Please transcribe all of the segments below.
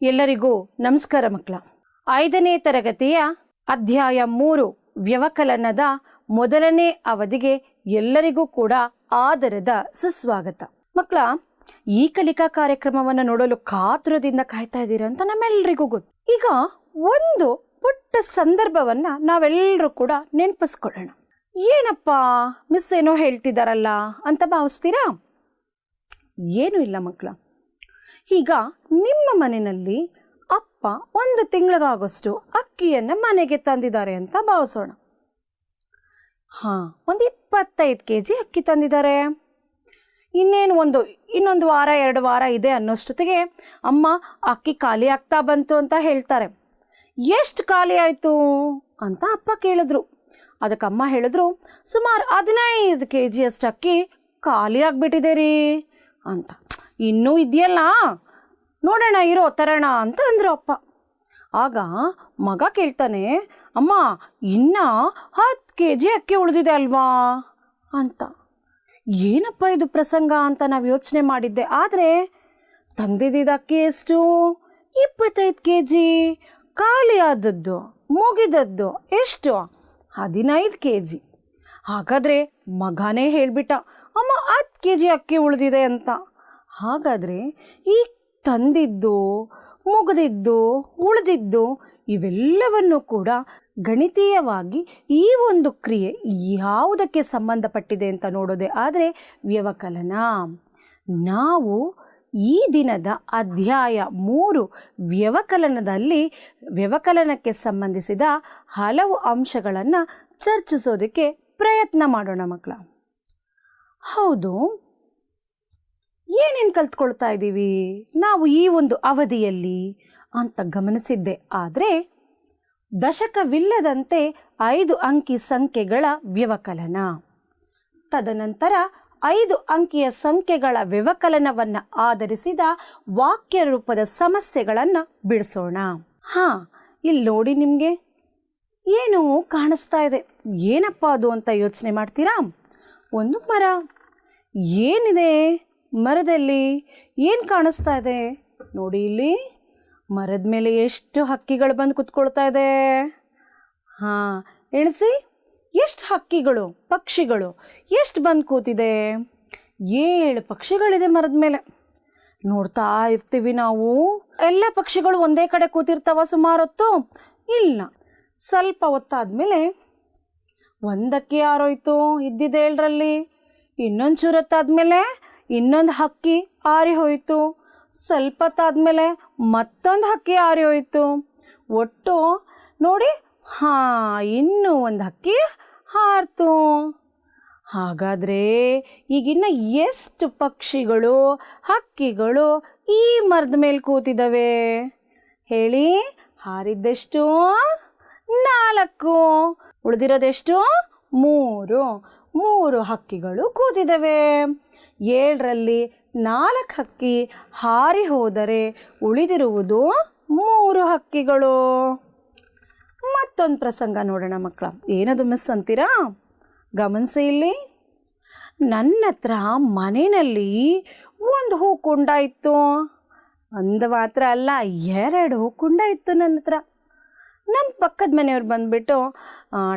ಎಲ್ಲರಿಗೂ ನಮಸ್ಕಾರ ಮಕ್ಕಳ. ಐದನೇ ತರಗತಿಯ ಅಧ್ಯಾಯ ಮೂರು ವ್ಯವಕಲನದ ಮೊದಲನೇ ಅವಧಿಗೆ ಎಲ್ಲರಿಗೂ ಕೂಡ ಆದರದ ಸುಸ್ವಾಗತ. ಮಕ್ಕಳ, ಈ ಕಲಿಕಾ ಕಾರ್ಯಕ್ರಮವನ್ನು ನೋಡಲು ಕಾತುರದಿಂದ ಕಾಯ್ತಾ ಇದ್ದೀರಾ ಅಂತ ನಮ್ಮೆಲ್ಲರಿಗೂ ಗೊತ್ತು. ಈಗ ಒಂದು ಪುಟ್ಟ ಸಂದರ್ಭವನ್ನ ನಾವೆಲ್ಲರೂ ಕೂಡ ನೆನಪಿಸ್ಕೊಳ್ಳೋಣ. ಏನಪ್ಪ, ಮಿಸ್ ಏನೋ ಹೇಳ್ತಿದ್ದಾರಲ್ಲ ಅಂತ ಭಾವಿಸ್ತೀರಾ? ಏನೂ ಇಲ್ಲ ಮಕ್ಕಳ. ಈಗ ನಿಮ್ಮ ಮನೆಯಲ್ಲಿ ಅಪ್ಪ ಒಂದು ತಿಂಗಳಿಗಾಗೋಷ್ಟು ಅಕ್ಕಿಯನ್ನು ಮನೆಗೆ ತಂದಿದ್ದಾರೆ ಅಂತ ಭಾವಿಸೋಣ. ಹಾಂ, ಒಂದು ಇಪ್ಪತ್ತೈದು ಕೆ ಜಿ ಅಕ್ಕಿ ತಂದಿದ್ದಾರೆ. ಇನ್ನೇನು ಒಂದು, ಇನ್ನೊಂದು ವಾರ, ಎರಡು ವಾರ ಇದೆ ಅನ್ನೋಷ್ಟೊತ್ತಿಗೆ ಅಮ್ಮ ಅಕ್ಕಿ ಖಾಲಿ ಆಗ್ತಾ ಬಂತು ಅಂತ ಹೇಳ್ತಾರೆ. ಎಷ್ಟು ಖಾಲಿ ಆಯಿತು ಅಂತ ಅಪ್ಪ ಕೇಳಿದ್ರು. ಅದಕ್ಕೆ ಅಮ್ಮ ಹೇಳಿದ್ರು, ಸುಮಾರು ಹದಿನೈದು ಕೆ ಜಿಯಷ್ಟು ಅಕ್ಕಿ ಖಾಲಿ ಆಗಿಬಿಟ್ಟಿದೆ ರೀ ಅಂತ. ಇನ್ನೂ ಇದೆಯಲ್ಲ? ನೋಡೋಣ, ಇರೋ ತರೋಣ ಅಂತ ಅಂದರು ಅಪ್ಪ. ಆಗ ಮಗ ಕೇಳ್ತಾನೆ, ಅಮ್ಮ, ಇನ್ನ ಹತ್ತು ಕೆ ಜಿ ಅಕ್ಕಿ ಉಳಿದಿದೆ ಅಲ್ವಾ? ಅಂತ. ಏನಪ್ಪ ಇದು ಪ್ರಸಂಗ ಅಂತ ನಾವು ಯೋಚನೆ ಮಾಡಿದ್ದೆ. ಆದರೆ ತಂದಿದ್ದ ಅಕ್ಕಿ ಎಷ್ಟು? ಇಪ್ಪತ್ತೈದು ಕೆ ಜಿ ಖಾಲಿ ಆದದ್ದು, ಮುಗಿದದ್ದು ಎಷ್ಟು? ಹದಿನೈದು ಕೆ ಜಿ ಹಾಗಾದರೆ ಮಗನೇ ಹೇಳಿಬಿಟ್ಟ, ಅಮ್ಮ, ಹತ್ತು ಕೆ ಜಿ ಅಕ್ಕಿ ಉಳಿದಿದೆ ಅಂತ. ಹಾಗಾದರೆ ಈ ತಂದಿದ್ದು, ಮುಗಿದಿದ್ದು, ಉಳಿದಿದ್ದು ಇವೆಲ್ಲವನ್ನು ಕೂಡ ಗಣಿತೀಯವಾಗಿ ಈ ಒಂದು ಕ್ರಿಯೆ ಯಾವುದಕ್ಕೆ ಸಂಬಂಧಪಟ್ಟಿದೆ ಅಂತ ನೋಡೋದೇ. ಆದರೆ ವ್ಯವಕಲನ, ನಾವು ಈ ದಿನದ ಅಧ್ಯಾಯ ಮೂರು ವ್ಯವಕಲನದಲ್ಲಿ ವ್ಯವಕಲನಕ್ಕೆ ಸಂಬಂಧಿಸಿದ ಹಲವು ಅಂಶಗಳನ್ನು ಚರ್ಚಿಸೋದಕ್ಕೆ ಪ್ರಯತ್ನ ಮಾಡೋಣ ಮಕ್ಕಳ. ಹೌದು. ಏನೇನು ಕಲ್ತ್ಕೊಳ್ತಾ ಇದ್ದೀವಿ ನಾವು ಈ ಒಂದು ಅವಧಿಯಲ್ಲಿ ಅಂತ ಗಮನಿಸಿದ್ದೆ. ಆದರೆ ದಶಕವಿಲ್ಲದಂತೆ ಐದು ಅಂಕಿ ಸಂಖ್ಯೆಗಳ ವ್ಯವಕಲನ. ತದನಂತರ ಐದು ಅಂಕಿಯ ಸಂಖ್ಯೆಗಳ ವ್ಯವಕಲನವನ್ನು ಆಧರಿಸಿದ ವಾಕ್ಯ ರೂಪದ ಸಮಸ್ಯೆಗಳನ್ನು ಬಿಡಿಸೋಣ. ಹಾಂ ಇಲ್ಲಿ ನೋಡಿ ನಿಮಗೆ. ಏನು ಕಾಣಿಸ್ತಾ ಇದೆ. ಏನಪ್ಪ ಅದು ಅಂತ ಯೋಚನೆ ಮಾಡ್ತೀರಾ? ಒಂದು ಮರ. ಏನಿದೆ? ಮರದಲ್ಲಿ ಏನು ಕಾಣಿಸ್ತಾ ಇದೆ? ನೋಡಿ ಇಲ್ಲಿ, ಮರದ ಮೇಲೆ ಎಷ್ಟು ಹಕ್ಕಿಗಳು ಬಂದು ಕುತ್ಕೊಳ್ತಾ ಇದೆ. ಹಾಂ, ಎಣಿಸಿ, ಎಷ್ಟು ಹಕ್ಕಿಗಳು, ಪಕ್ಷಿಗಳು, ಎಷ್ಟು ಬಂದು ಕೂತಿದೆ? ಏಳು ಪಕ್ಷಿಗಳಿದೆ ಮರದ ಮೇಲೆ. ನೋಡ್ತಾ ಇರ್ತೀವಿ ನಾವು. ಎಲ್ಲ ಪಕ್ಷಿಗಳು ಒಂದೇ ಕಡೆ ಕೂತಿರ್ತಾವ ಸುಮಾರು ಹೊತ್ತು ಇಲ್ಲ. ಸ್ವಲ್ಪ ಹೊತ್ತಾದ್ಮೇಲೆ ಒಂದಕ್ಕೆ ಯಾರೋಯ್ತು? ಇದ್ದಿದ್ದು ಏಳರಲ್ಲಿ. ಇನ್ನೊಂದು ಚೂರು ಹೊತ್ತಾದ್ಮೇಲೆ ಇನ್ನೊಂದು ಹಕ್ಕಿ ಆರಿ ಹೋಯಿತು. ಸ್ವಲ್ಪ ಹೊತ್ತಾದ್ಮೇಲೆ ಮತ್ತೊಂದು ಹಕ್ಕಿ ಆರಿ ಹೋಯಿತು. ಒಟ್ಟು ನೋಡಿ, ಹಾಂ, ಇನ್ನೂ ಒಂದು ಹಕ್ಕಿ ಹಾರ್ತು ಹಾಗಾದರೆ ಈಗಿನ್ನ ಎಷ್ಟು ಪಕ್ಷಿಗಳು, ಹಕ್ಕಿಗಳು ಈ ಮರದ ಮೇಲೆ ಕೂತಿದ್ದಾವೆ ಹೇಳಿ, ಹಾರಿದ್ದೆಷ್ಟು? ನಾಲ್ಕು. ಉಳಿದಿರೋದೆಷ್ಟು? ಮೂರು. ಮೂರು ಹಕ್ಕಿಗಳು ಕೂತಿದ್ದಾವೆ ಏಳರಲ್ಲಿ ನಾಲ್ಕು ಹಕ್ಕಿ ಹಾರಿ ಹೋದರೆ ಉಳಿದಿರುವುದು ಮೂರು ಹಕ್ಕಿಗಳು. ಮತ್ತೊಂದು ಪ್ರಸಂಗ ನೋಡೋಣ ಮಕ್ಕಳ. ಏನದು ಮಿಸ್ ಅಂತೀರಾ? ಗಮನಿಸಿ ಇಲ್ಲಿ. ನನ್ನ ಹತ್ರ ಮನೆಯಲ್ಲಿ ಒಂದು ಹೂ ಕುಂಡ ಇತ್ತು ಒಂದು ಮಾತ್ರ ಅಲ್ಲ, ಎರಡು ಹೂ ಕುಂಡ ಇತ್ತು ನನ್ನ ಹತ್ರ ನಮ್ಮ ಪಕ್ಕದ ಮನೆಯವ್ರು ಬಂದುಬಿಟ್ಟು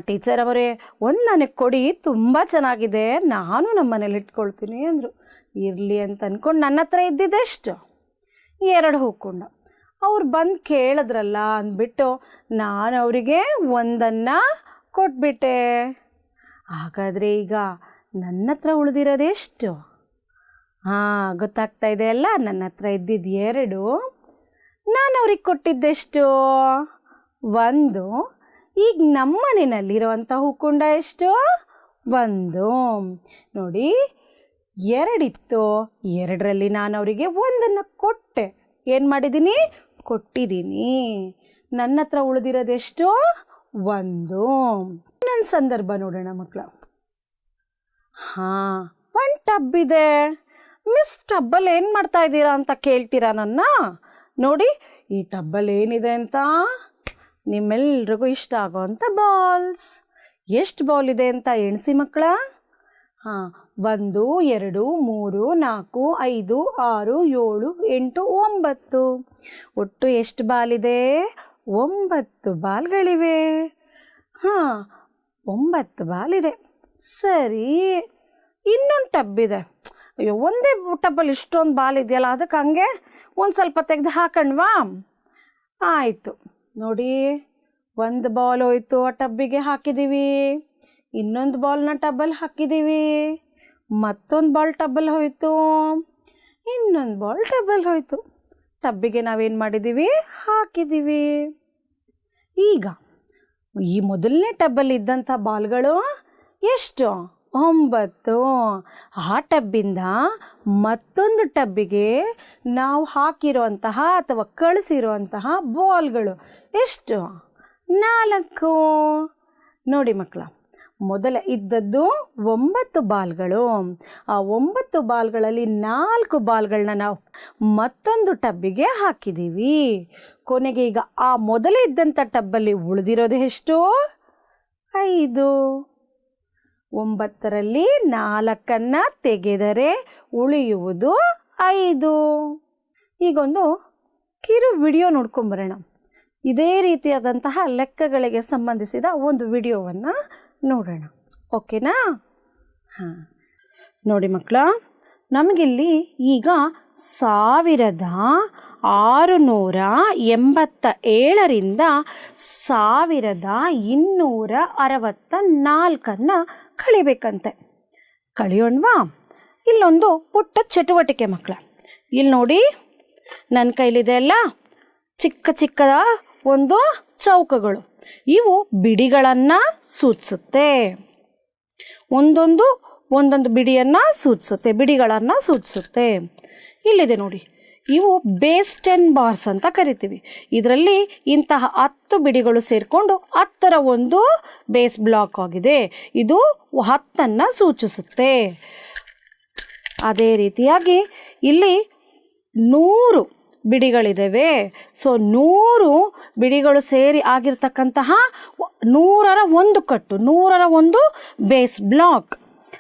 ಟೀಚರ್ ಅವರೇ, ಒಂದು ನನಗೆ ಕೊಡಿ, ತುಂಬ ಚೆನ್ನಾಗಿದೆ, ನಾನು ನಮ್ಮ ಮನೇಲಿ ಇಟ್ಕೊಳ್ತೀನಿ, ಅಂದರು. ಇರಲಿ ಅಂತ ಅಂದ್ಕೊಂಡು ನನ್ನ ಹತ್ರ ಇದ್ದಿದ್ದೆಷ್ಟು? ಎರಡು ಹೂಕೊಂಡ. ಅವ್ರು ಬಂದು ಕೇಳಿದ್ರಲ್ಲ ಅಂದ್ಬಿಟ್ಟು, ನಾನು ಅವರಿಗೆ ಒಂದನ್ನು ಕೊಟ್ಬಿಟ್ಟೆ. ಹಾಗಾದರೆ ಈಗ ನನ್ನ ಹತ್ರ ಉಳಿದಿರೋದೆಷ್ಟು? ಹಾಂ, ಗೊತ್ತಾಗ್ತಾ ಇದೆ ಅಲ್ಲ ನನ್ನ ಹತ್ರ ಇದ್ದಿದ್ದು ಎರಡು. ನಾನು ಅವ್ರಿಗೆ ಕೊಟ್ಟಿದ್ದೆಷ್ಟು? ಒಂದು. ಈಗ ನಮ್ಮ ಮನೆಯಲ್ಲಿರುವಂಥ ಹೂಕುಂಡ ಎಷ್ಟು? ಒಂದು. ನೋಡಿ, ಎರಡಿತ್ತು. ಎರಡರಲ್ಲಿ ನಾನು ಅವರಿಗೆ ಒಂದನ್ನು ಕೊಟ್ಟೆ. ಏನು ಮಾಡಿದ್ದೀನಿ? ಕೊಟ್ಟಿದ್ದೀನಿ. ನನ್ನ ಹತ್ರ ಉಳಿದಿರೋದೆಷ್ಟು ಒಂದು. ಇನ್ನೊಂದು ಸಂದರ್ಭ ನೋಡೋಣ ಮಕ್ಕಳ ಹಾಂ ಒಂದು ಟಬ್ ಇದೆ. ಮಿಸ್ ಟಬ್ಬಲ್ಲಿ ಏನು ಮಾಡ್ತಾ ಇದ್ದೀರಾ ಅಂತ ಕೇಳ್ತೀರಾ ನನ್ನ? ನೋಡಿ, ಈ ಟಬ್ಬಲ್ಲಿ ಏನಿದೆ ಅಂತ? ನಿಮ್ಮೆಲ್ರಿಗೂ ಇಷ್ಟ ಆಗೋವಂಥ ಬಾಲ್ಸ್ ಎಷ್ಟು ಬಾಲ್ ಇದೆ ಅಂತ ಎಣಿಸಿ ಮಕ್ಕಳ? ಹಾಂ, ಒಂದು, ಎರಡು, ಮೂರು, ನಾಲ್ಕು, ಐದು, ಆರು, ಏಳು, ಎಂಟು, ಒಂಬತ್ತು. ಒಟ್ಟು ಎಷ್ಟು ಬಾಲಿದೆ ಒಂಬತ್ತು ಬಾಲ್ಗಳಿವೆ ಹಾಂ, ಒಂಬತ್ತು ಬಾಲಿದೆ ಸರಿ, ಇನ್ನೊಂದು ಟಬ್ ಇದೆ. ಅಯ್ಯೋ, ಒಂದೇ ಟಬ್ಬಲ್ಲಿ ಇಷ್ಟೊಂದು ಬಾಲ್ ಇದೆಯಲ್ಲ, ಅದಕ್ಕೆ ಹಂಗೆ ಒಂದು ಸ್ವಲ್ಪ ತೆಗೆದು ಹಾಕಣ್ವಾ? ಆಯಿತು. ನೋಡಿ, ಒಂದು ಬಾಲ್ ಹೋಯ್ತು, ಆ ಟಬ್ಬಿಗೆ ಹಾಕಿದ್ದೀವಿ ಇನ್ನೊಂದು ಬಾಲ್ನ ಟಬ್ಬಲ್ಲಿ ಹಾಕಿದ್ದೀವಿ ಮತ್ತೊಂದು ಬಾಲ್ ಟಬ್ಬಲ್ಲಿ ಹೋಯ್ತು. ಇನ್ನೊಂದು ಬಾಲ್ ಟಬ್ಬಲ್ಲಿ ಹೋಯ್ತು. ಟಬ್ಬಿಗೆ ನಾವೇನು ಮಾಡಿದ್ದೀವಿ ಹಾಕಿದ್ದೀವಿ ಈಗ, ಈ ಮೊದಲನೇ ಟಬ್ಬಲ್ಲಿ ಇದ್ದಂಥ ಬಾಲ್ಗಳು ಎಷ್ಟು? ಒಂಬತ್ತು. ಆ ಟಬ್ಬಿಂದ ಮತ್ತೊಂದು ಟಬ್ಬಿಗೆ ನಾವು ಹಾಕಿರುವಂತಹ ಅಥವಾ ಕಳಿಸಿರುವಂತಹ ಬಾಲ್ಗಳು ಎಷ್ಟು? ನಾಲ್ಕು. ನೋಡಿ ಮಕ್ಕಳ, ಮೊದಲ ಇದ್ದದ್ದು ಒಂಬತ್ತು ಬಾಲ್ಗಳು. ಆ ಒಂಬತ್ತು ಬಾಲ್ಗಳಲ್ಲಿ ನಾಲ್ಕು ಬಾಲ್ಗಳನ್ನ ನಾವು ಮತ್ತೊಂದು ಟಬ್ಬಿಗೆ ಹಾಕಿದ್ದೀವಿ. ಕೊನೆಗೆ ಈಗ ಆ ಮೊದಲೇ ಇದ್ದಂಥ ಟಬ್ಬಲ್ಲಿ ಉಳಿದಿರೋದು ಎಷ್ಟು? ಐದು. ಒಂಬತ್ತರಲ್ಲಿ ನಾಲ್ಕನ್ನು ತೆಗೆದರೆ ಉಳಿಯುವುದು ಐದು. ಈಗೊಂದು ಕಿರು ವಿಡಿಯೋ ನೋಡ್ಕೊಂಬರೋಣ. ಇದೇ ರೀತಿಯಾದಂತಹ ಲೆಕ್ಕಗಳಿಗೆ ಸಂಬಂಧಿಸಿದ ಒಂದು ವಿಡಿಯೋವನ್ನು ನೋಡೋಣ. ಓಕೆನಾ? ಹಾಂ. ನೋಡಿ ಮಕ್ಕಳ, ನಮಗಿಲ್ಲಿ ಈಗ ಸಾವಿರದ ಆರುನೂರ ಎಂಬತ್ತ ಏಳರಿಂದ ಸಾವಿರದ ಇನ್ನೂರ ಅರವತ್ತ ನಾಲ್ಕನ್ನು ಕಳಿಬೇಕಂತೆ. ಕಳಿಯೋಣ್ವಾ? ಇಲ್ಲೊಂದು ಪುಟ್ಟ ಚಟುವಟಿಕೆ ಮಕ್ಕಳ ಇಲ್ಲಿ ನೋಡಿ ನನ್ನ ಕೈಲಿದೆ ಅಲ್ಲ, ಚಿಕ್ಕ ಚಿಕ್ಕದ ಒಂದು ಚೌಕಗಳು. ಇವು ಬಿಡಿಗಳನ್ನು ಸೂಚಿಸುತ್ತೆ. ಒಂದೊಂದು ಒಂದೊಂದು ಬಿಡಿಯನ್ನು ಸೂಚಿಸುತ್ತೆ, ಬಿಡಿಗಳನ್ನು ಸೂಚಿಸುತ್ತೆ. ಇಲ್ಲಿದೆ ನೋಡಿ. ಇವು ಬೇಸ್ ಟೆನ್ ಬಾರ್ಸ್ ಅಂತ ಕರಿತೀವಿ. ಇದರಲ್ಲಿ ಇಂತಹ ಹತ್ತು ಬಿಡಿಗಳು ಸೇರಿಕೊಂಡು ಹತ್ತರ ಒಂದು ಬೇಸ್ ಬ್ಲಾಕ್ ಆಗಿದೆ. ಇದು ಹತ್ತನ್ನು ಸೂಚಿಸುತ್ತೆ. ಅದೇ ರೀತಿಯಾಗಿ ಇಲ್ಲಿ ನೂರು ಬಿಡಿಗಳಿದ್ದಾವೆ ಸೊ, ನೂರು ಬಿಡಿಗಳು ಸೇರಿ ಆಗಿರ್ತಕ್ಕಂತಹ ನೂರರ ಒಂದು ಕಟ್ಟು, ನೂರರ ಒಂದು ಬೇಸ್ ಬ್ಲಾಕ್.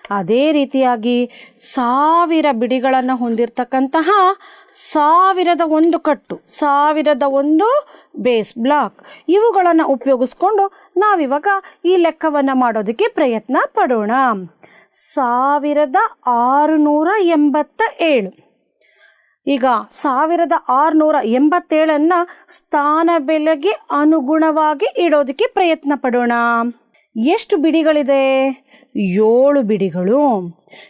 ಅದೇ ರೀತಿಯಾಗಿ ಸಾವಿರ ಬಿಡಿಗಳನ್ನು ಹೊಂದಿರತಕ್ಕಂತಹ ಸಾವಿರದ ಒಂದು ಕಟ್ಟು, ಸಾವಿರದ ಒಂದು ಬೇಸ್ ಬ್ಲಾಕ್. ಇವುಗಳನ್ನು ಉಪಯೋಗಿಸ್ಕೊಂಡು ನಾವಿವಾಗ ಈ ಲೆಕ್ಕವನ್ನು ಮಾಡೋದಕ್ಕೆ ಪ್ರಯತ್ನ ಪಡೋಣ. ಸಾವಿರದ ಆರುನೂರ ಎಂಬತ್ತ ಏಳು ಈಗ ಸಾವಿರದ ಆರುನೂರ ಎಂಬತ್ತೇಳನ್ನು ಸ್ಥಾನ ಬೆಲೆಗೆ ಅನುಗುಣವಾಗಿ ಇಡೋದಕ್ಕೆ ಪ್ರಯತ್ನ ಪಡೋಣ. ಎಷ್ಟು ಬಿಡಿಗಳಿದೆ? ಏಳು ಬಿಡಿಗಳು.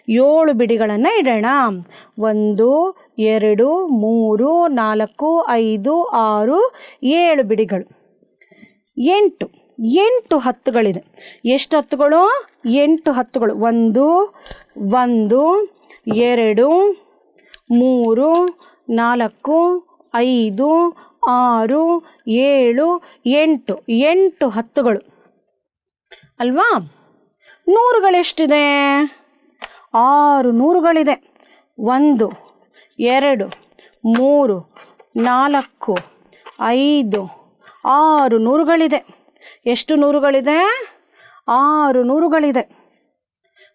ಏಳು ಬಿಡಿಗಳನ್ನು ಇಡೋಣ. ಒಂದು ಎರಡು, ಮೂರು, ನಾಲ್ಕು, ಐದು, ಆರು, ಏಳು ಬಿಡಿಗಳು. ಎಂಟು. ಎಂಟು ಹತ್ತುಗಳಿದೆ. ಎಷ್ಟು ಹತ್ತುಗಳು? ಎಂಟು ಹತ್ತುಗಳು. ಒಂದು ಒಂದು, ಎರಡು, ಮೂರು, ನಾಲ್ಕು, ಐದು, ಆರು, ಏಳು, ಎಂಟು. ಎಂಟು ಹತ್ತುಗಳು. ಅಲ್ವಾ? ನೂರುಗಳೆಷ್ಟಿದೆ? ಆರು ನೂರುಗಳಿದೆ. ಒಂದು ಎರಡು, ಮೂರು, ನಾಲ್ಕು, ಐದು, ಆರು ನೂರುಗಳಿದೆ. ಎಷ್ಟು ನೂರುಗಳಿದೆ? ಆರು ನೂರುಗಳಿದೆ.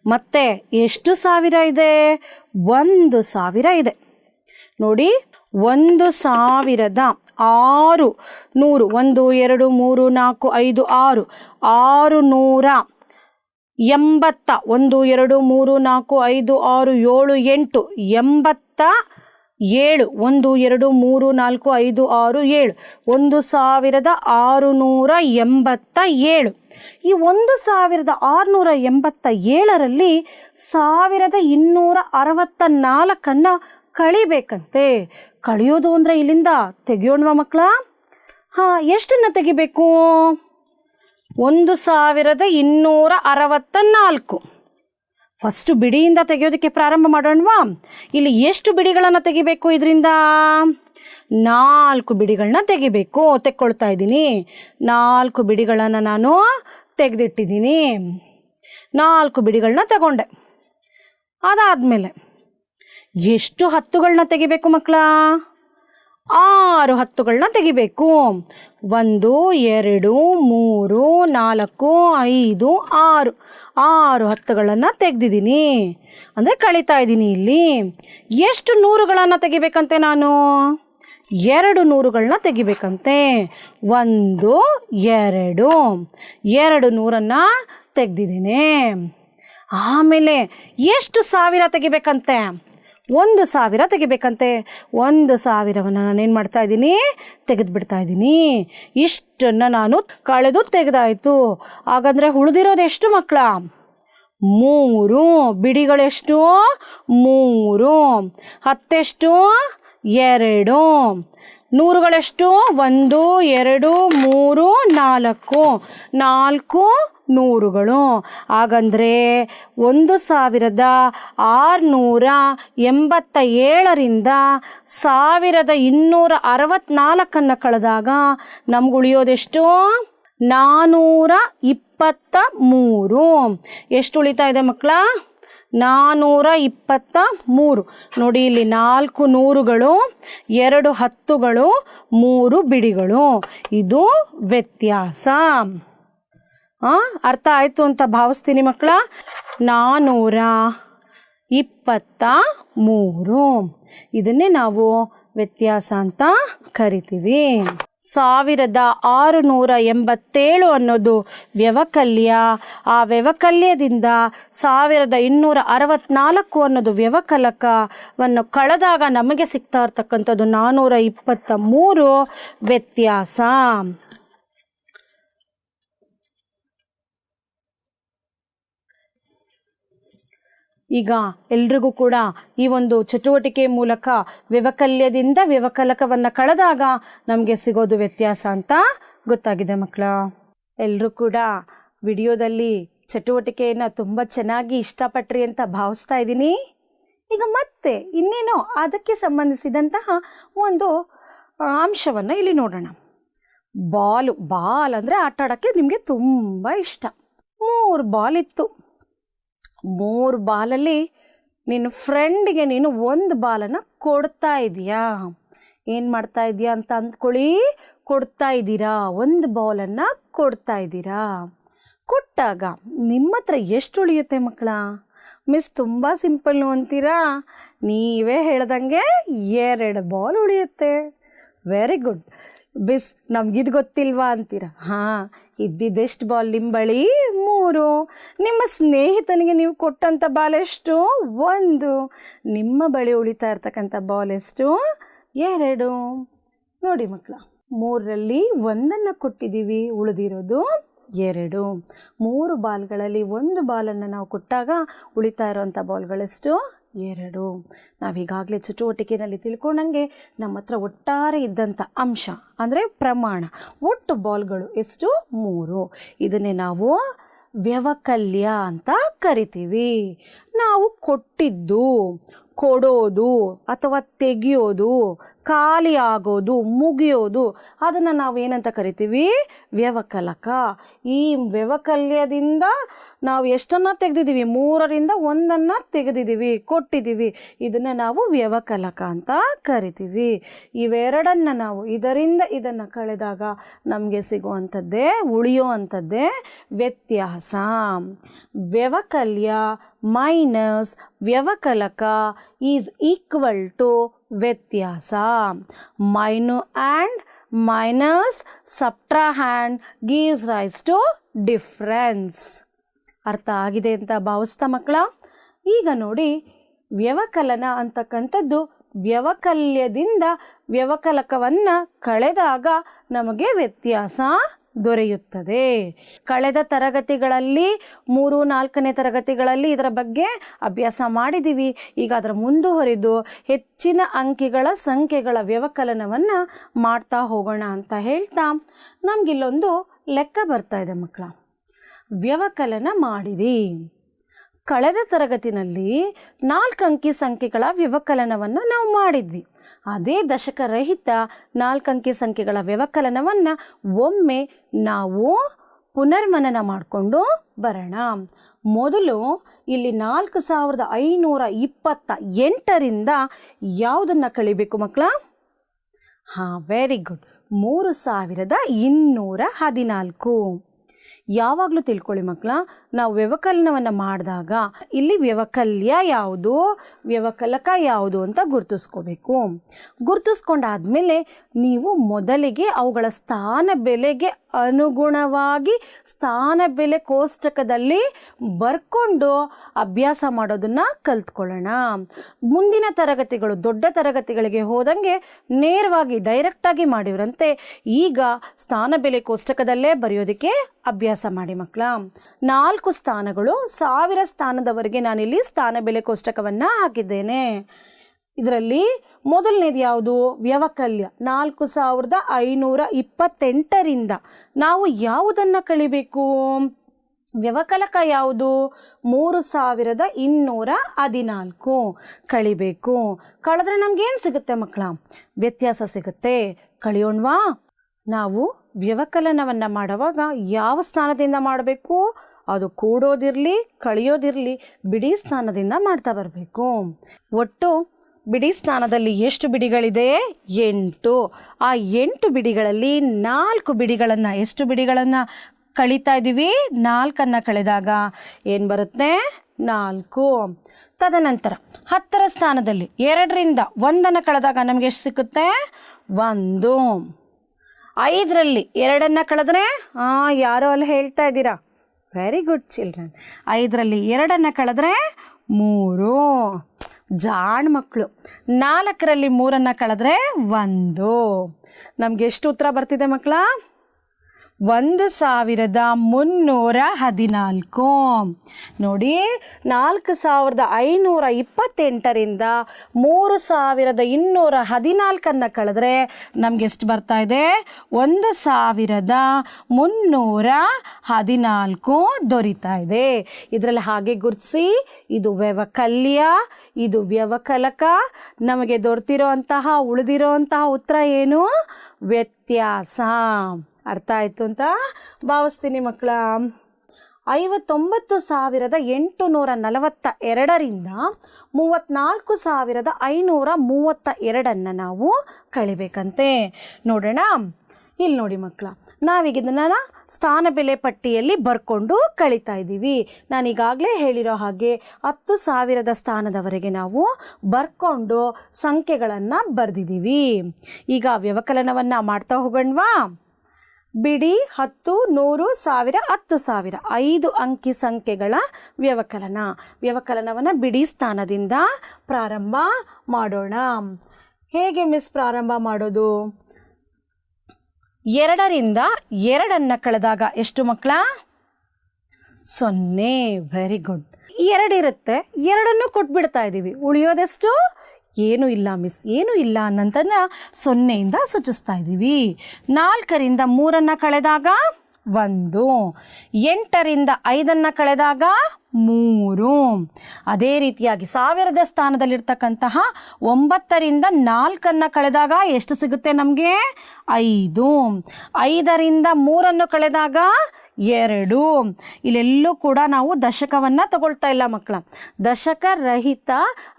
ಮತ್ತೆ ಎಷ್ಟು ಸಾವಿರ ಇದೆ? ಒಂದು ಸಾವಿರ ಇದೆ. ನೋಡಿ, ಒಂದು ಸಾವಿರದ ಆರು ನೂರು, ಒಂದು, ಎರಡು, ಮೂರು, ನಾಲ್ಕು, ಐದು, ಆರು ಆರು ನೂರ ಎಂಬತ್ತ, ಒಂದು, ಎರಡು, ಮೂರು, ನಾಲ್ಕು, ಐದು, ಆರು, ಏಳು, ಎಂಟು, ಎಂಬತ್ತ ಏಳು, ಒಂದು, ಎರಡು, ಮೂರು, ನಾಲ್ಕು, ಐದು, ಆರು, ಏಳು, ಒಂದು ಸಾವಿರದ ಆರುನೂರ ಎಂಬತ್ತ ಏಳು. ಈ ಒಂದು ಸಾವಿರದ ಆರುನೂರ ಎಂಬತ್ತ ಏಳರಲ್ಲಿ ಸಾವಿರದ ಇನ್ನೂರ ಅರವತ್ತ ನಾಲ್ಕನ್ನು ಕಳಿಬೇಕಂತೆ. ಕಳಿಯೋದು ಅಂದರೆ ಇಲ್ಲಿಂದ ತೆಗಿಯೋಣವಾ ಮಕ್ಕಳ? ಹಾಂ, ಎಷ್ಟನ್ನು ತೆಗಿಬೇಕು? ಒಂದು ಸಾವಿರದ ಇನ್ನೂರ ಅರವತ್ತ ನಾಲ್ಕು. ಫಸ್ಟ್ ಬಿಡಿಯಿಂದ ತೆಗೆಯೋದಕ್ಕೆ ಪ್ರಾರಂಭ ಮಾಡೋಣವಾ? ಇಲ್ಲಿ ಎಷ್ಟು ಬಿಡಿಗಳನ್ನು ತೆಗಿಬೇಕು ಇದರಿಂದ? ನಾಲ್ಕು ಬಿಡಿಗಳನ್ನ ತೆಗಿಬೇಕು. ತೆಕ್ಕೊಳ್ತಾ ಇದ್ದೀನಿ. ನಾಲ್ಕು ಬಿಡಿಗಳನ್ನು ನಾನು ತೆಗೆದಿಟ್ಟಿದ್ದೀನಿ. ನಾಲ್ಕು ಬಿಡಿಗಳನ್ನ ತಗೊಂಡೆ. ಅದಾದಮೇಲೆ ಎಷ್ಟು ಹತ್ತುಗಳನ್ನ ತೆಗಿಬೇಕು ಮಕ್ಕಳ? ಆರು ಹತ್ತುಗಳನ್ನ ತೆಗಿಬೇಕು. ಒಂದು, ಎರಡು, ಮೂರು, ನಾಲ್ಕು, ಐದು, ಆರು. ಆರು ಹತ್ತುಗಳನ್ನು ತೆಗೆದಿದ್ದೀನಿ. ಅಂದರೆ ಕಳೀತಾ ಇದ್ದೀನಿ ಇಲ್ಲಿ. ಎಷ್ಟು ನೂರುಗಳನ್ನು ತೆಗಿಬೇಕಂತೆ ನಾನು? ಎರಡು ನೂರುಗಳನ್ನ ತೆಗಿಬೇಕಂತೆ. ಒಂದು, ಎರಡು. ಎರಡು ನೂರನ್ನು ತೆಗೆದಿದ್ದೀನಿ. ಆಮೇಲೆ ಎಷ್ಟು ಸಾವಿರ ತೆಗಿಬೇಕಂತೆ? ಒಂದು ಸಾವಿರ ತೆಗಿಬೇಕಂತೆ. ಒಂದು ಸಾವಿರವನ್ನು ನಾನೇನು ಮಾಡ್ತಾ ಇದ್ದೀನಿ? ತೆಗೆದುಬಿಡ್ತಾ ಇದ್ದೀನಿ. ಇಷ್ಟನ್ನು ನಾನು ಕಳೆದು ತೆಗೆದಾಯಿತು. ಹಾಗಂದರೆ ಉಳಿದಿರೋದು ಎಷ್ಟು ಮಕ್ಕಳ ಮೂರು. ಬಿಡಿಗಳೆಷ್ಟು? ಮೂರು. ಹತ್ತೆಷ್ಟು? ಎರಡು. ನೂರುಗಳೆಷ್ಟು? ಒಂದು, ಎರಡು, ಮೂರು, ನಾಲ್ಕು. ನಾಲ್ಕು ನೂರುಗಳು. ಹಾಗಂದರೆ ಒಂದು ಸಾವಿರದ ಆರುನೂರ ಎಂಬತ್ತ ಏಳರಿಂದ ಸಾವಿರದ ಇನ್ನೂರ ಅರವತ್ತ್ನಾಲ್ಕನ್ನು ಕಳೆದಾಗ ನಮ್ಗೆ ಉಳಿಯೋದೆಷ್ಟು? ನಾನ್ನೂರ ಇಪ್ಪತ್ತ ಮೂರು. ಎಷ್ಟು ಉಳಿತಾ ಇದೆ ಮಕ್ಕಳ? ನಾನ್ನೂರ ಇಪ್ಪತ್ತ ಮೂರು ನೋಡಿ, ಇಲ್ಲಿ ನಾಲ್ಕು ನೂರುಗಳು, ಎರಡು ಹತ್ತುಗಳು, ಮೂರು ಬಿಡಿಗಳು. ಇದು ವ್ಯತ್ಯಾಸ. ಅರ್ಥ ಆಯಿತು ಅಂತ ಭಾವಿಸ್ತೀನಿ ಮಕ್ಕಳ. ನಾನ್ನೂರ ಇಪ್ಪತ್ತ ಮೂರು ಇದನ್ನೇ ನಾವು ವ್ಯತ್ಯಾಸ ಅಂತ ಕರಿತೀವಿ. ಸಾವಿರದ ಆರುನೂರ ಎಂಬತ್ತೇಳು ಅನ್ನೋದು ವ್ಯವಕಲ್ಯ. ಆ ವ್ಯವಕಲ್ಯದಿಂದ ಸಾವಿರದ ಇನ್ನೂರ ಅರವತ್ನಾಲ್ಕು ಅನ್ನೋದು ವ್ಯವಕಲಕವನ್ನು ಕಳೆದಾಗ ನಮಗೆ ಸಿಗ್ತಾ ಇರ್ತಕ್ಕಂಥದ್ದು ನಾನ್ನೂರ ಇಪ್ಪತ್ತ ಮೂರು ವ್ಯತ್ಯಾಸ. ಈಗ ಎಲ್ರಿಗೂ ಕೂಡ ಈ ಒಂದು ಚಟುವಟಿಕೆ ಮೂಲಕ ವ್ಯವಕಲ್ಯದಿಂದ ವ್ಯವಕಲಕವನ್ನು ಕಳೆದಾಗ ನಮಗೆ ಸಿಗೋದು ವ್ಯತ್ಯಾಸ ಅಂತ ಗೊತ್ತಾಗಿದೆ ಮಕ್ಕಳ. ಎಲ್ಲರೂ ಕೂಡ ವಿಡಿಯೋದಲ್ಲಿ ಚಟುವಟಿಕೆಯನ್ನು ತುಂಬ ಚೆನ್ನಾಗಿ ಇಷ್ಟಪಟ್ರಿ ಅಂತ ಭಾವಿಸ್ತಾ ಇದ್ದೀನಿ. ಈಗ ಮತ್ತೆ ಇನ್ನೇನೋ ಅದಕ್ಕೆ ಸಂಬಂಧಿಸಿದಂತಹ ಒಂದು ಅಂಶವನ್ನು ಇಲ್ಲಿ ನೋಡೋಣ. ಬಾಲು, ಬಾಲ್ ಅಂದರೆ ಆಟ ಆಡೋಕ್ಕೆ ನಿಮಗೆ ತುಂಬ ಇಷ್ಟ. ಮೂರು ಬಾಲ್ ಇತ್ತು. ಮೂರು ಬಾಲಲ್ಲಿ ನಿನ್ನ ಫ್ರೆಂಡಿಗೆ ನೀನು ಒಂದು ಬಾಲನ್ನು ಕೊಡ್ತಾ ಇದೀಯಾ? ಏನು ಮಾಡ್ತಾ ಇದೀಯಾ ಅಂತ ಅಂದ್ಕೊಳ್ಳಿ. ಕೊಡ್ತಾ ಇದ್ದೀರಾ ಒಂದು ಬಾಲನ್ನು ಕೊಡ್ತಾ ಇದ್ದೀರಾ ಕೊಟ್ಟಾಗ ನಿಮ್ಮ ಹತ್ರ ಎಷ್ಟು ಉಳಿಯುತ್ತೆ ಮಕ್ಕಳ? ಮಿಸ್ ತುಂಬ ಸಿಂಪಲ್ ಅಂತೀರಾ? ನೀವೇ ಹೇಳ್ದಂಗೆ ಎರಡು ಬಾಲ್ ಉಳಿಯುತ್ತೆ. ವೆರಿ ಗುಡ್ ಬಿಸ್, ನಮ್ಗಿದು ಗೊತ್ತಿಲ್ವಾ ಅಂತೀರ? ಹಾಂ ಇದ್ದಿದ್ದೆಷ್ಟು ಬಾಲ್ ನಿಮ್ಮ ಬಳಿ? ಮೂರು. ನಿಮ್ಮ ಸ್ನೇಹಿತನಿಗೆ ನೀವು ಕೊಟ್ಟಂಥ ಬಾಲ್ ಎಷ್ಟು? ಒಂದು. ನಿಮ್ಮ ಬಳಿ ಉಳಿತಾ ಇರ್ತಕ್ಕಂಥ ಬಾಲ್ ಎಷ್ಟು? ಎರಡು. ನೋಡಿ ಮಕ್ಕಳ, ಮೂರರಲ್ಲಿ ಒಂದನ್ನು ಕೊಟ್ಟಿದ್ದೀವಿ, ಉಳಿದಿರೋದು ಎರಡು. ಮೂರು ಬಾಲ್ಗಳಲ್ಲಿ ಒಂದು ಬಾಲನ್ನು ನಾವು ಕೊಟ್ಟಾಗ ಉಳಿತಾ ಇರೋವಂಥ ಬಾಲ್ಗಳೆಷ್ಟು ಎರಡು. ನಾವೀಗಾಗಲೇ ಚಟುವಟಿಕೆಯಲ್ಲಿ ತಿಳ್ಕೊಂಡಂಗೆ ನಮ್ಮ ಹತ್ರ ಒಟ್ಟಾರೆ ಇದ್ದಂಥ ಅಂಶ ಅಂದರೆ ಪ್ರಮಾಣ. ಒಟ್ಟು ಬಾಲ್ಗಳು ಎಷ್ಟು? ಮೂರು. ಇದನ್ನೇ ನಾವು ವ್ಯವಕಲ್ಯ ಅಂತ ಕರಿತೀವಿ. ನಾವು ಕೊಟ್ಟಿದ್ದು, ಕೊಡೋದು ಅಥವಾ ತೆಗೆಯೋದು, ಖಾಲಿ ಆಗೋದು, ಮುಗಿಯೋದು, ಅದನ್ನು ನಾವು ಏನಂತ ಕರಿತೀವಿ? ವ್ಯವಕಲಕ. ಈ ವ್ಯವಕಲ್ಯದಿಂದ ನಾವು ಎಷ್ಟನ್ನು ತೆಗೆದಿದ್ದೀವಿ? ಮೂರರಿಂದ ಒಂದನ್ನು ತೆಗೆದಿದ್ದೀವಿ, ಕೊಟ್ಟಿದ್ದೀವಿ. ಇದನ್ನು ನಾವು ವ್ಯವಕಲಕ ಅಂತ ಕರಿತೀವಿ. ಇವೆರಡನ್ನು ನಾವು ಇದರಿಂದ ಇದನ್ನು ಕಳೆದಾಗ ನಮಗೆ ಸಿಗುವಂಥದ್ದೇ ಉಳಿಯೋ ಅಂಥದ್ದೇ ವ್ಯತ್ಯಾಸ. ವ್ಯವಕಲ್ಯ ಮೈನಸ್ ವ್ಯವಕಲಕ ಈಸ್ ಈಕ್ವಲ್ ಟು ವ್ಯತ್ಯಾಸ. Minuend minus subtrahend gives rise to difference. ಅರ್ಥ ಆಗಿದೆ ಅಂತ ಭಾವಿಸ್ತಾ ಮಕ್ಕಳ, ಈಗ ನೋಡಿ ವ್ಯವಕಲನ ಅಂತಕ್ಕಂಥದ್ದು ವ್ಯವಕಲ್ಯದಿಂದ ವ್ಯವಕಲಕವನ್ನು ಕಳೆದಾಗ ನಮಗೆ ವ್ಯತ್ಯಾಸ ದೊರೆಯುತ್ತದೆ. ಕಳೆದ ತರಗತಿಗಳಲ್ಲಿ, ಮೂರು, ನಾಲ್ಕನೇ ತರಗತಿಗಳಲ್ಲಿ ಇದರ ಬಗ್ಗೆ ಅಭ್ಯಾಸ ಮಾಡಿದ್ದೀವಿ. ಈಗ ಅದರ ಮುಂದುವರಿದು ಹೆಚ್ಚಿನ ಅಂಕಿಗಳ ಸಂಖ್ಯೆಗಳ ವ್ಯವಕಲನವನ್ನು ಮಾಡ್ತಾ ಹೋಗೋಣ ಅಂತ ಹೇಳ್ತಾ ನಮಗಿಲ್ಲೊಂದು ಲೆಕ್ಕ ಬರ್ತಾ ಇದೆ ಮಕ್ಕಳ. ವ್ಯವಕಲನ ಮಾಡಿರಿ. ಕಳೆದ ತರಗತಿನಲ್ಲಿ ನಾಲ್ಕು ಅಂಕಿ ಸಂಖ್ಯೆಗಳ ವ್ಯವಕಲನವನ್ನು ನಾವು ಮಾಡಿದ್ವಿ. ಅದೇ ದಶಕರಹಿತ ನಾಲ್ಕು ಅಂಕಿ ಸಂಖ್ಯೆಗಳ ವ್ಯವಕಲನವನ್ನು ಒಮ್ಮೆ ನಾವು ಪುನರ್ಮನನ ಮಾಡಿಕೊಂಡು ಬರೋಣ. ಮೊದಲು ಇಲ್ಲಿ ನಾಲ್ಕು ಸಾವಿರದ ಐನೂರ ಇಪ್ಪತ್ತ ಎಂಟರಿಂದ ಯಾವುದನ್ನು ಕಳಿಬೇಕು ಮಕ್ಕಳ? ಹಾಂ ವೆರಿ ಗುಡ್ ಮೂರು ಸಾವಿರದ ಇನ್ನೂರ ಹದಿನಾಲ್ಕು. ಯಾವಾಗಲೂ ತಿಳ್ಕೊಳ್ಳಿ ಮಕ್ಕಳ ನಾವು ವ್ಯವಕಲನವನ್ನು ಮಾಡಿದಾಗ ಇಲ್ಲಿ ವ್ಯವಕಲ್ಯ ಯಾವುದು? ವ್ಯವಕಲಕ ಯಾವುದು ಅಂತ ಗುರ್ತಿಸ್ಕೋಬೇಕು. ಗುರುತಿಸ್ಕೊಂಡಾದ್ಮೇಲೆ ನೀವು ಮೊದಲಿಗೆ ಅವುಗಳ ಸ್ಥಾನ ಬೆಲೆಗೆ ಅನುಗುಣವಾಗಿ ಸ್ಥಾನ ಬೆಲೆ ಕೋಷ್ಟಕದಲ್ಲಿ ಬರ್ಕೊಂಡು ಅಭ್ಯಾಸ ಮಾಡೋದನ್ನು ಕಲ್ತ್ಕೊಳ್ಳೋಣ. ಮುಂದಿನ ತರಗತಿಗಳು ದೊಡ್ಡ ತರಗತಿಗಳಿಗೆ ಹೋದಂಗೆ ನೇರವಾಗಿ ಡೈರೆಕ್ಟಾಗಿ ಮಾಡಿವ್ರಂತೆ. ಈಗ ಸ್ಥಾನ ಬೆಲೆ ಕೋಷ್ಟಕದಲ್ಲೇ ಬರೆಯೋದಕ್ಕೆ ಅಭ್ಯಾಸ ಮಾಡಿ ಮಕ್ಕಳ. ನಾಲ್ಕು ಸ್ಥಾನಗಳು ಸಾವಿರ ಸ್ಥಾನದವರೆಗೆ ನಾನಿಲ್ಲಿ ಸ್ಥಾನ ಬೆಲೆ ಕೋಷ್ಟಕವನ್ನು ಹಾಕಿದ್ದೇನೆ. ಇದರಲ್ಲಿ ಮೊದಲನೇದು ಯಾವುದು? ವ್ಯವಕಲ್ಯ. ನಾಲ್ಕು ಸಾವಿರದ ಐನೂರ ಇಪ್ಪತ್ತೆಂಟರಿಂದ ನಾವು ಯಾವುದನ್ನು ಕಳಿಬೇಕು? ವ್ಯವಕಲಕ ಯಾವುದು? ಮೂರು ಸಾವಿರದ ಇನ್ನೂರ ಹದಿನಾಲ್ಕು ಕಳಿಬೇಕು. ಕಳೆದ್ರೆ ನಮ್ಗೇನು ಸಿಗುತ್ತೆ ಮಕ್ಕಳ? ವ್ಯತ್ಯಾಸ ಸಿಗುತ್ತೆ. ಕಳಿಯೋಣ್ವಾ? ನಾವು ವ್ಯವಕಲನವನ್ನು ಮಾಡುವಾಗ ಯಾವ ಸ್ಥಾನದಿಂದ ಮಾಡಬೇಕು? ಅದು ಕೂಡೋದಿರಲಿ, ಕಳೆಯೋದಿರಲಿ, ಬಿಡಿ ಸ್ನಾನದಿಂದ ಮಾಡ್ತಾ ಬರಬೇಕು. ಒಟ್ಟು ಬಿಡಿ ಸ್ನಾನದಲ್ಲಿ ಎಷ್ಟು ಬಿಡಿಗಳಿದೆ? ಎಂಟು. ಆ ಎಂಟು ಬಿಡಿಗಳಲ್ಲಿ ನಾಲ್ಕು ಬಿಡಿಗಳನ್ನು ಎಷ್ಟು ಬಿಡಿಗಳನ್ನು ಕಳೀತಾ ಇದ್ದೀವಿ? ನಾಲ್ಕನ್ನು ಕಳೆದಾಗ ಏನು ಬರುತ್ತೆ? ನಾಲ್ಕು. ತದನಂತರ ಹತ್ತರ ಸ್ಥಾನದಲ್ಲಿ ಎರಡರಿಂದ ಒಂದನ್ನು ಕಳೆದಾಗ ನಮಗೆ ಎಷ್ಟು ಸಿಕ್ಕುತ್ತೆ? ಒಂದು. ಐದರಲ್ಲಿ ಎರಡನ್ನು ಕಳೆದ್ರೆ ಯಾರೋ ಅಲ್ಲಿ ಹೇಳ್ತಾ ಇದ್ದೀರಾ? ವೆರಿ ಗುಡ್ ಚಿಲ್ಡ್ರನ್ ಐದರಲ್ಲಿ ಎರಡನ್ನು ಕಳೆದ್ರೆ ಮೂರು. ಜಾಣ್ ಮಕ್ಕಳು ನಾಲ್ಕರಲ್ಲಿ ಮೂರನ್ನು ಕಳೆದ್ರೆ ಒಂದು. ನಮಗೆ ಎಷ್ಟು ಉತ್ತರ ಬರ್ತಿದೆ ಮಕ್ಕಳ? ಒಂದು ಸಾವಿರದ ಮುನ್ನೂರ ಹದಿನಾಲ್ಕು. ನೋಡಿ ನಾಲ್ಕು ಸಾವಿರದ ಐನೂರ ಇಪ್ಪತ್ತೆಂಟರಿಂದ ಮೂರು ಸಾವಿರದ ಇನ್ನೂರ ಹದಿನಾಲ್ಕನ್ನು ಕಳೆದ್ರೆ ನಮ್ಗೆ ಎಷ್ಟು ಬರ್ತಾ ಇದೆ? ಒಂದು ಸಾವಿರದ ಮುನ್ನೂರ ಹದಿನಾಲ್ಕು ದೊರೀತಾ ಇದೆ. ಇದರಲ್ಲಿ ಹಾಗೆ ಗುರುತಿಸಿ ಇದು ವ್ಯವಕಲ್ಯ, ಇದು ವ್ಯವಕಲಕ. ನಮಗೆ ದೊರೆತಿರೋ ಅಂತಹ ಉಳಿದಿರೋ ಅಂತಹ ಉತ್ತರ ಏನು? ವ್ಯತ್ಯಾಸ. ಅರ್ಥ ಆಯಿತು ಅಂತ ಭಾವಿಸ್ತೀನಿ ಮಕ್ಕಳ. ಐವತ್ತೊಂಬತ್ತು ಸಾವಿರದ ಎಂಟು ನೂರ ನಲವತ್ತ ಎರಡರಿಂದ ಮೂವತ್ತ್ನಾಲ್ಕು ಸಾವಿರದ ಐನೂರ ಮೂವತ್ತ ಎರಡನ್ನು ನಾವು ಕಳಿಬೇಕಂತೆ. ನೋಡೋಣ. ಇಲ್ಲಿ ನೋಡಿ ಮಕ್ಕಳ ನಾವೀಗ ಇದನ್ನು ಸ್ಥಾನ ಬೆಲೆ ಪಟ್ಟಿಯಲ್ಲಿ ಬರ್ಕೊಂಡು ಕಳಿತಾ ಇದ್ದೀವಿ. ನಾನು ಈಗಾಗಲೇ ಹೇಳಿರೋ ಹಾಗೆ ಹತ್ತು ಸಾವಿರದ ಸ್ಥಾನದವರೆಗೆ ನಾವು ಬರ್ಕೊಂಡು ಸಂಖ್ಯೆಗಳನ್ನು ಬರೆದಿದ್ದೀವಿ. ಈಗ ವ್ಯವಕಲನವನ್ನು ಮಾಡ್ತಾ ಹೋಗೋಣವಾ? ಬಿಡಿ ಹತ್ತು, ನೂರು, ಸಾವಿರ, ಹತ್ತು ಸಾವಿರ. ಐದು ಅಂಕಿ ಸಂಖ್ಯೆಗಳ ವ್ಯವಕಲನ. ವ್ಯವಕಲನವನ್ನು ಬಿಡಿ ಸ್ಥಾನದಿಂದ ಪ್ರಾರಂಭ ಮಾಡೋಣ. ಹೇಗೆ ಮಿಸ್ ಪ್ರಾರಂಭ ಮಾಡೋದು? ಎರಡರಿಂದ ಎರಡನ್ನು ಕಳೆದಾಗ ಎಷ್ಟು ಮಕ್ಕಳ? ಸೊನ್ನೆ. ವೆರಿ ಗುಡ್ ಎರಡಿರುತ್ತೆ ಎರಡನ್ನು ಕೊಟ್ಬಿಡ್ತಾ ಇದ್ದೀವಿ ಉಳಿಯೋದೆಷ್ಟು? ಏನೂ ಇಲ್ಲ, ಮಿಸ್, ಏನೂ ಇಲ್ಲ ಅನ್ನಂತನ ಸೊನ್ನೆಯಿಂದ ಸೂಚಿಸ್ತಾ ಇದ್ದೀವಿ. ನಾಲ್ಕರಿಂದ ಮೂರನ್ನು ಕಳೆದಾಗ ಒಂದು, ಎಂಟರಿಂದ ಐದನ್ನು ಕಳೆದಾಗ ಮೂರು. ಅದೇ ರೀತಿಯಾಗಿ ಸಾವಿರದ ಸ್ಥಾನದಲ್ಲಿರ್ತಕ್ಕಂತಹ ಒಂಬತ್ತರಿಂದ ನಾಲ್ಕನ್ನು ಕಳೆದಾಗ ಎಷ್ಟು ಸಿಗುತ್ತೆ ನಮಗೆ? ಐದು. ಐದರಿಂದ ಮೂರನ್ನು ಕಳೆದಾಗ ಎರಡು. ಇಲ್ಲೆಲ್ಲೂ ಕೂಡ ನಾವು ದಶಕವನ್ನು ತಗೊಳ್ತಾ ಇಲ್ಲ ಮಕ್ಕಳ. ದಶಕ ರಹಿತ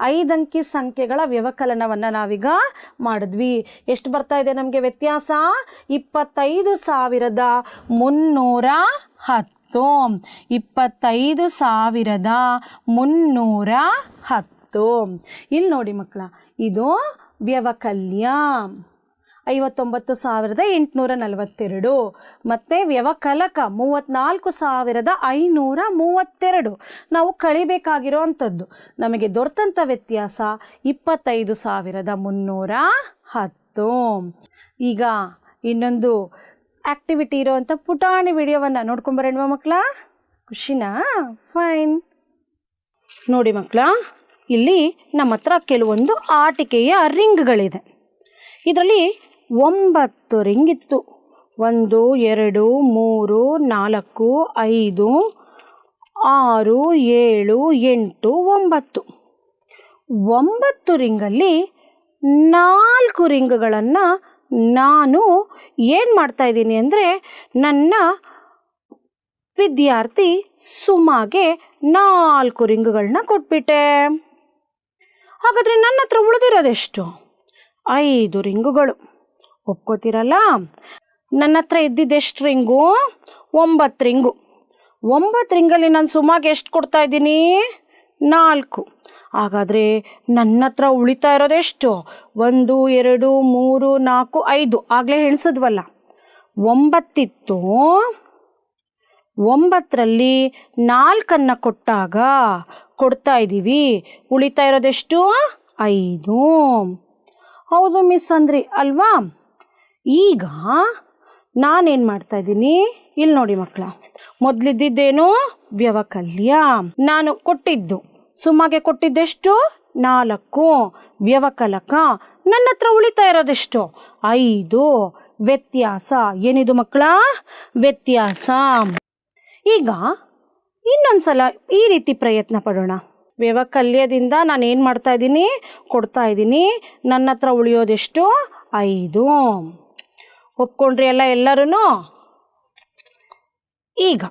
ಐದಂಕಿ ಸಂಖ್ಯೆಗಳ ವ್ಯವಕಲನವನ್ನು ನಾವೀಗ ಮಾಡಿದ್ವಿ. ಎಷ್ಟು ಬರ್ತಾ ಇದೆ ನಮಗೆ ವ್ಯತ್ಯಾಸ? ಇಪ್ಪತ್ತೈದು ಸಾವಿರದ ಮುನ್ನೂರ ಹತ್ತು. ಇಪ್ಪತ್ತೈದು ಸಾವಿರದ ಮುನ್ನೂರ ಹತ್ತು. ಇಲ್ಲಿ ನೋಡಿ ಮಕ್ಕಳ, ಇದು ವ್ಯವಕಲ್ಯ. ಐವತ್ತೊಂಬತ್ತು ಸಾವಿರದ ಎಂಟುನೂರ ನಲವತ್ತೆರಡು. ಮತ್ತು ವ್ಯವಕಲಕ ಮೂವತ್ತ್ನಾಲ್ಕು ಸಾವಿರದ ಐನೂರ ಮೂವತ್ತೆರಡು. ನಾವು ಕಳಿಬೇಕಾಗಿರೋ ಅಂಥದ್ದು. ನಮಗೆ ದೊರೆತಂಥ ವ್ಯತ್ಯಾಸ, ಇಪ್ಪತ್ತೈದು ಸಾವಿರದ ಮುನ್ನೂರ ಹತ್ತು. ಈಗ ಇನ್ನೊಂದು ಆ್ಯಕ್ಟಿವಿಟಿ ಇರೋವಂಥ ಪುಟಾಣಿ ವಿಡಿಯೋವನ್ನು ನೋಡ್ಕೊಂಬರೇಣ ಮಕ್ಕಳ ಖುಷಿನಾ? ಫೈನ್ ನೋಡಿ ಮಕ್ಕಳ ಇಲ್ಲಿ ನಮ್ಮ ಹತ್ರ ಕೆಲವೊಂದು ಆಟಿಕೆಯ ರಿಂಗ್ಗಳಿದೆ. ಇದರಲ್ಲಿ ಒಂಬತ್ತು ರಿಂಗ್ ಇತ್ತು. ಒಂದು, ಎರಡು, ಮೂರು, ನಾಲ್ಕು, ಐದು, ಆರು, ಏಳು, ಎಂಟು, ಒಂಬತ್ತು. ಒಂಬತ್ತು ರಿಂಗಲ್ಲಿ ನಾಲ್ಕು ರಿಂಗ್ಗಳನ್ನು ನಾನು ಏನು ಮಾಡ್ತಾ ಇದ್ದೀನಿ ಅಂದರೆ ನನ್ನ ವಿದ್ಯಾರ್ಥಿ ಸುಮಾಗೆ ನಾಲ್ಕು ರಿಂಗ್ಗಳನ್ನ ಕೊಟ್ಬಿಟ್ಟೆ. ಹಾಗಾದರೆ ನನ್ನ ಹತ್ರ ಉಳಿದಿರೋದೆಷ್ಟು? ಐದು ರಿಂಗುಗಳು. ಒಪ್ಕೋತಿರಲ್ಲ? ನನ್ನ ಹತ್ರ ಇದ್ದಿದ್ದೆಷ್ಟು ರಿಂಗು? ಒಂಬತ್ತು ರಿಂಗು. ಒಂಬತ್ತು ರಿಂಗಲ್ಲಿ ನಾನು ಸುಮಾಗೆ ಎಷ್ಟು ಕೊಡ್ತಾ ಇದ್ದೀನಿ? ನಾಲ್ಕು. ಹಾಗಾದರೆ ನನ್ನ ಹತ್ರ ಉಳಿತಾ ಇರೋದೆಷ್ಟು ಒಂದು, ಎರಡು, ಮೂರು, ನಾಲ್ಕು, ಐದು. ಆಗಲೇ ಎಣಿಸಿದ್ವಲ್ಲ. ಒಂಬತ್ತಿತ್ತು. ಒಂಬತ್ತರಲ್ಲಿ ನಾಲ್ಕನ್ನು ಕೊಟ್ಟಾಗ ಕೊಡ್ತಾ ಇದ್ದೀವಿ. ಉಳಿತಾ ಇರೋದೆಷ್ಟು ಐದು. ಹೌದು ಮಿಸ್ ಅಂದ್ರಿ, ಅಲ್ವಾ? ಈಗ ನಾನೇನು ಮಾಡ್ತಾ ಇದ್ದೀನಿ? ಇಲ್ಲಿ ನೋಡಿ ಮಕ್ಕಳ ಮೊದಲಿದ್ದೇನು ವ್ಯವಕಲ್ಯ. ನಾನು ಕೊಟ್ಟಿದ್ದು. ಸುಮಗೆ ಕೊಟ್ಟಿದ್ದೆಷ್ಟು? ನಾಲ್ಕು. ವ್ಯವಕಲಕ. ನನ್ನ ಹತ್ರ ಉಳಿತಾ ಇರೋದೆಷ್ಟು? ಐದು. ವ್ಯತ್ಯಾಸ. ಏನಿದು ಮಕ್ಕಳ? ವ್ಯತ್ಯಾಸ. ಈಗ ಇನ್ನೊಂದ್ಸಲ ಈ ರೀತಿ ಪ್ರಯತ್ನ ಪಡೋಣ. ವ್ಯವಕಲ್ಯದಿಂದ ನಾನು ಏನು ಮಾಡ್ತಾ ಇದ್ದೀನಿ? ಕೊಡ್ತಾ ಇದ್ದೀನಿ. ನನ್ನ ಹತ್ರ ಉಳಿಯೋದೆಷ್ಟು? ಐದು. ಒಪ್ಕೊಂಡ್ರಿ ಎಲ್ಲ ಎಲ್ಲರೂ ಈಗ